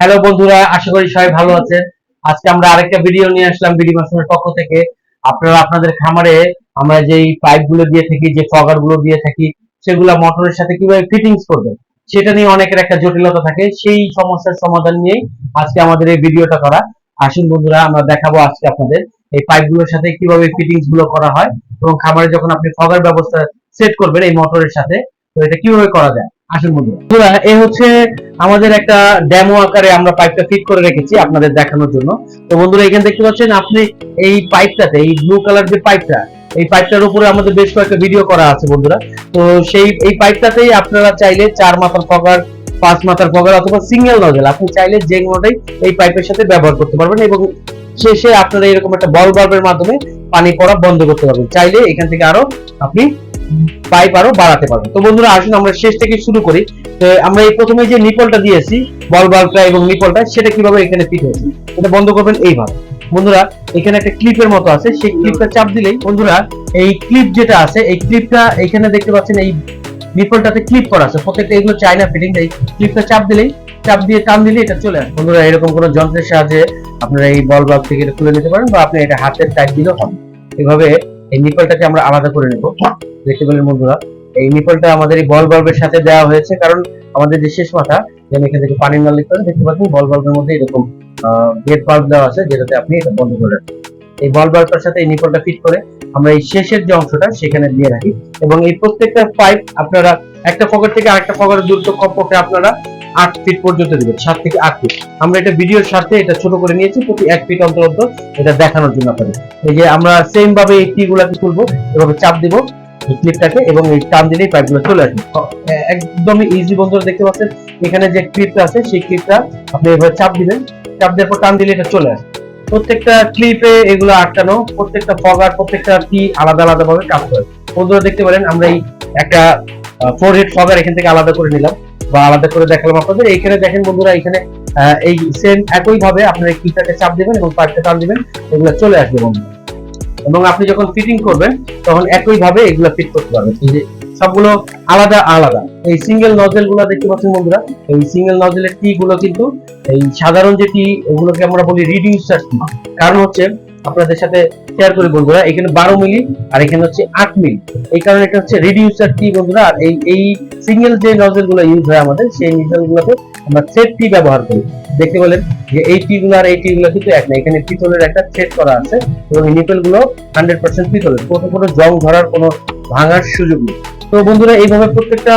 Hello বন্ধুরা আশা করি সবাই ভালো আছেন। আজকে আমরা আরেকটা ভিডিও নিয়ে আসলাম বিডি মাসুমের পক্ষ থেকে। আপনারা আপনাদের খামারে আমরা যেই পাইপগুলো দিয়ে থাকি যে ফগারগুলো দিয়ে থাকি সেগুলা মোটরের সাথে কীভাবে ফিটিংস করবেন সেটা নিয়ে অনেকের একটা জটিলতা থাকে। সেই সমস্যার সমাধান নিয়ে আজকে আমাদের এই ভিডিওটা করা। আসুন বন্ধুরা আমরা দেখাবো আজকে আপনাদের এই পাইপগুলোর সাথে কীভাবে ফিটিংসগুলো করা হয় এবং খামারে যখন আপনি ফগার ব্যবস্থা সেট করবেন এই মোটরের সাথে তো এটা কীভাবে করা যায়। আসুন বন্ধুরা। এ হচ্ছে আমাদের একটা ডেমো আকারে আমরা পাইপটা ফিট করে রেখেছি আপনাদের দেখানোর জন্য। তো বন্ধুরা, এখানে দেখতে পাচ্ছেন আপনি এই পাইপটাতে এই ব্লু কালার যে পাইপটা এই পাইপটার উপরে আমাদের বেশ কয়েকটা ভিডিও করা আছে বন্ধুরা। তো সেই, এই পাইপটাতেই আপনারা চাইলে চার মাথার ফগার পাঁচ মাথার ফগার অথবা সিঙ্গেল নজেল আপনি চাইলে যে কোনোটাই এই পাইপের সাথে ব্যবহার করতে পারবেন এবং শেষে আপনারা এরকম একটা বল বাল্বের মাধ্যমে পানি পড়া বন্ধ করতে পারবেন। চাইলে এখান থেকে আরও আপনি পাইপ আরও বাড়াতে পারবেন তো বন্ধুরা আসুন আমরা শেষ থেকে শুরু করি। তো আমরা এই প্রথমে যে নিপলটা দিয়েছি বল বাল্বটা এবং নিপলটা সেটা কীভাবে এখানে ফিট হয়েছে এটা বন্ধ করবেন এইভাবে। বন্ধুরা এখানে একটা ক্লিপের মতো আছে সেই ক্লিপটা চাপ দিলেই বন্ধুরা এই ক্লিপ যেটা আছে এই ক্লিপটা এখানে দেখতে পাচ্ছেন এই নিপলটাতে ক্লিপ করা আছে। প্রত্যেকটা এগুলো চায়না ফিটিং এই ক্লিপটা চাপ দিলেই চাপ দিয়ে টান দিলে এটা চলে আসে। বন্ধুরা এরকম কোনো যন্ত্রের সাহায্যে আপনারা এই বল বাল্ব থেকে এটা খুলে নিতে পারেন বা আপনি এটা হাতের টাইট দিলেও হবে। এভাবে এই নিপলটাকে আমরা আলাদা করে নেব। দেখতে পেলেন বন্ধুরা, এই নিপলটা আমাদের এই বল বাল্বের সাথে দেওয়া হয়েছে, কারণ আমাদের যে শেষ মাথা, যেন এখান থেকে পানি না লিক করে দেখতে পাচ্ছেন বল বাল্বের মধ্যে এরকম গেট বাল্ব দেওয়া আছে, যেটাতে আপনি এটা বন্ধ করে রাখেন এই বল বাল্বটার সাথে এই নিপলটা ফিট করে আমরা এই শেষের যে অংশটা, সেখানে দিয়ে রাখি। এবং এই প্রত্যেকটা পাইপ আপনারা একটা পকেট থেকে আরেকটা পকেটের দূরত্ব কমপক্ষে আপনারা আট ফিট পর্যন্ত দিবেন, সাত থেকে আট ফিট। আমরা এটা ভিডিওর সাথে এটা ছোট করে নিয়েছি, প্রতি এক ফিট অন্তর অন্তর এটা দেখানোর জন্য আপনাদের। এই যে আমরা সেম ভাবে এই টি গুলাকে তুলবো, এভাবে চাপ দিব ক্লিপটাকে এবং এই টান দিলেই পাইপগুলো চলে আসবে। একদমই ইজি বন্ধুরা, দেখতে পাচ্ছেন? এখানে যে ক্লিপটা আছে, সেই ক্লিপটা আপনি এভাবে চাপ দিবেন। চাপ দেওয়ার পর টান দিলে এটা চলে আসবে প্রত্যেকটা ক্লিপে এগুলো আটকানো, প্রত্যেকটা ফগার প্রত্যেকটা টি আলাদা আলাদা ভাবে কাজ করে। বন্ধুরা, দেখতে পারেন, আমরা এই একটা ফোর হেড ফগার এখান থেকে আলাদা করে নিলাম বা আলাদা করে দেখালাম আপনাদের। এইখানে দেখেন বন্ধুরা, এখানে এই সেম একই ভাবে আপনার ক্লিপটাকে চাপ দিবেন এবং পাইপটা টান দিবেন, এগুলো চলে আসবে বন্ধুরা। এবং আপনি যখন ফিটিং করবেন, তখন একই ভাবে এগুলো ফিট করতে পারবেন। এই যে সবগুলো আলাদা আলাদা। এই সিঙ্গেল নজেলগুলো দেখতে পাচ্ছেন বন্ধুরা, এই সিঙ্গেল নজেলের টি গুলো কিন্তু, এই সাধারণ যে টি ওগুলোকে আমরা বলি রিডিউসার টি কারণ হচ্ছে আপনাদের সাথে শেয়ার করি বন্ধুরা এখানে বারো মিলি, আর এখানে হচ্ছে আট মিলি। এই কারণে এটা হচ্ছে রিডিউসার টি বন্ধুরা, আর এই এই সিঙ্গেল যে নজেলগুলো ইউজ হয় আমাদের, সেই নজেল গুলোতে আমরা সেট টি ব্যবহার করি। দেখতে বলেন যে এই টি গুলো আর এই টি গুলো কিন্তু এক না, এখানে পিতলের একটা সেট করা আছে এবং নিপেলগুলো হান্ড্রেড পার্সেন্ট পিতলের। কোনো কোনো জং ধরার কোনো ভাঙার সুযোগ নেই। তো বন্ধুরা, এইভাবে প্রত্যেকটা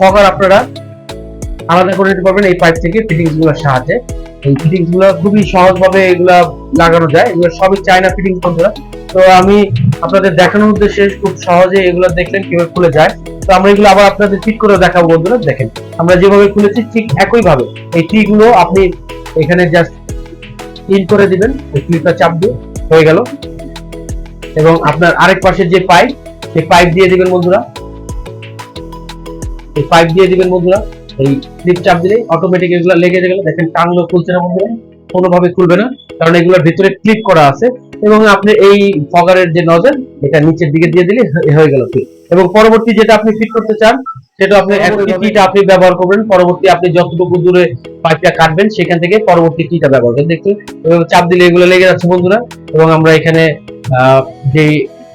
ফগার আপনারা আলাদা করে নিতে পারবেন এই পাইপ থেকে ফিটিংসগুলোর সাহায্যে। এই ফিটিংসগুলো খুবই সহজভাবে এগুলা লাগানো যায়। এগুলো সবই চায়না ফিটিংস বন্ধুরা। তো আমি আপনাদের দেখানোর উদ্দেশ্যে খুব সহজে এগুলো দেখলেন কীভাবে খুলে যায়। তো আমরা এগুলো আবার আপনাদের ঠিক করে দেখাবো বন্ধুরা, দেখেন। আমরা যেভাবে খুলেছি ঠিক একই ভাবে এই টি গুলো আপনি এখানে জাস্ট ইন করে দিবেন ক্লিপটা চাপ দিয়ে হয়ে গেল। এবং আপনার আরেক পাশে যে পাইপ সেই পাইপ দিয়ে দিবেন বন্ধুরা। এই পাইপ দিয়ে দিবেন বন্ধুরা। এই ক্লিপ চাপ দিলেই অটোমেটিক এগুলো লেগে গেল দেখেন খুলছে না বন্ধুরা কোনোভাবে খুলবে না কারণ এগুলোর ভিতরে ক্লিপ করা আছে এবং আপনি এই ফগারের যে নজল এটা নিচের দিকে দিয়ে দিলে হয়ে গেল ফিট এবং পরবর্তী যেটা আপনি ফিট করতে চান সেটা আপনি একই টিটা আপনি ব্যবহার করবেন পরবর্তী আপনি যতটুকু দূরে পাইপটা কাটবেন সেখান থেকে পরবর্তী টিটা ব্যবহার করবেন। দেখুন এবং চাপ দিলে এগুলো লেগে যাচ্ছে বন্ধুরা এবং আমরা এখানে আহ, যে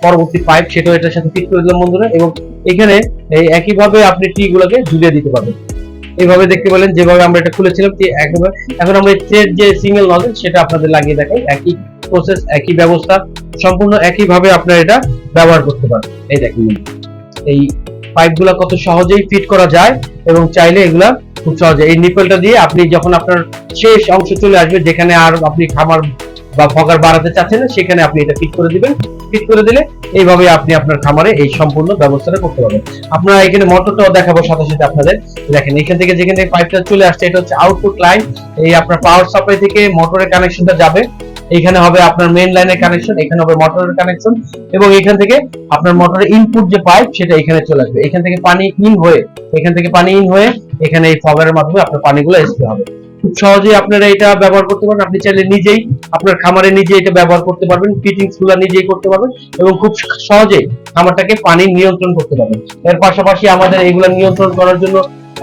পরবর্তী পাইপ সেটাও এটার সাথে ফিট করে দিলাম বন্ধুরা এবং এখানে এই একইভাবে আপনি টি গুলোকে ঝুলিয়ে দিতে পারবেন। এইভাবে দেখতে পেলেন, যেভাবে আমরা এটা খুলেছিলাম একইভাবে এখন আমরা থ্রেড যে সিঙ্গেল নজল সেটা আপনাদের লাগিয়ে দেখাই। একই প্রসেস একই ব্যবস্থা, সম্পূর্ণ একই ভাবে আপনারা এটা ব্যবহার করতে পারেন। এই দেখুন। এই পাইপগুলো কত সহজেই ফিট করা যায় এবং চাইলে এগুলা খুব সহজে এই নিপলটা দিয়ে আপনি যখন আপনার শেষ অংশ চলে আসবে, যেখানে আর আপনি খামার বা ফগার বাড়াতে চাচ্ছেন না, সেখানে আপনি এটা ফিট করে দিবেন। ফিট করে দিলে এইভাবে আপনি আপনার খামারে এই সম্পূর্ণ ব্যবস্থাটা করতে পারবেন। আপনারা এখানে মোটরটাও দেখাবো সাথে সাথে আপনাদের। দেখেন, এখান থেকে যেখানে পাইপটা চলে আসছে, এটা হচ্ছে আউটপুট লাইন এই আপনার পাওয়ার সাপ্লাই থেকে মোটরের কানেকশনটা যাবে। এখানে হবে আপনার মেইন লাইনের কানেকশন এখানে হবে মোটরের কানেকশন এবং এখান থেকে আপনার মোটরের ইনপুট যে পাইপ সেটা এখানে চলে আসবে। এখান থেকে পানি ইন হয়ে, এখান থেকে পানি ইন হয়ে, এখানে এই ফগারের মাধ্যমে আপনার পানিগুলো আসতে হবে। খুব সহজেই আপনারা এটা ব্যবহার করতে পারবেন। আপনি চাইলে নিজেই আপনার খামারে নিজে এটা ব্যবহার করতে পারবেন ফিটিংসগুলো নিজেই করতে পারবেন এবং খুব সহজেই খামারটাকে পানি নিয়ন্ত্রণ করতে পারবেন। এর পাশাপাশি আমাদের এগুলো নিয়ন্ত্রণ করার জন্য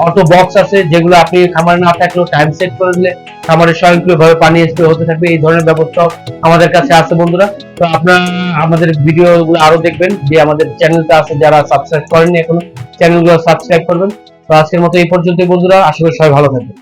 অটো বক্স আছে, যেগুলো আপনি খামারে না থাকলেও টাইম সেট করে দিলে খামারে স্বয়ংক্রিয়ভাবে পানি স্প্রে হতে থাকবে। এই ধরনের ব্যবস্থা আমাদের কাছে আছে বন্ধুরা। তো আপনারা আমাদের ভিডিওগুলো আরও দেখবেন, যে আমাদের চ্যানেলটা আছে যারা সাবস্ক্রাইব করেননি এখনও, চ্যানেলগুলো সাবস্ক্রাইব করবেন। তো আজকের মতো এই পর্যন্তই বন্ধুরা, আশা করি সবাই ভালো থাকবেন।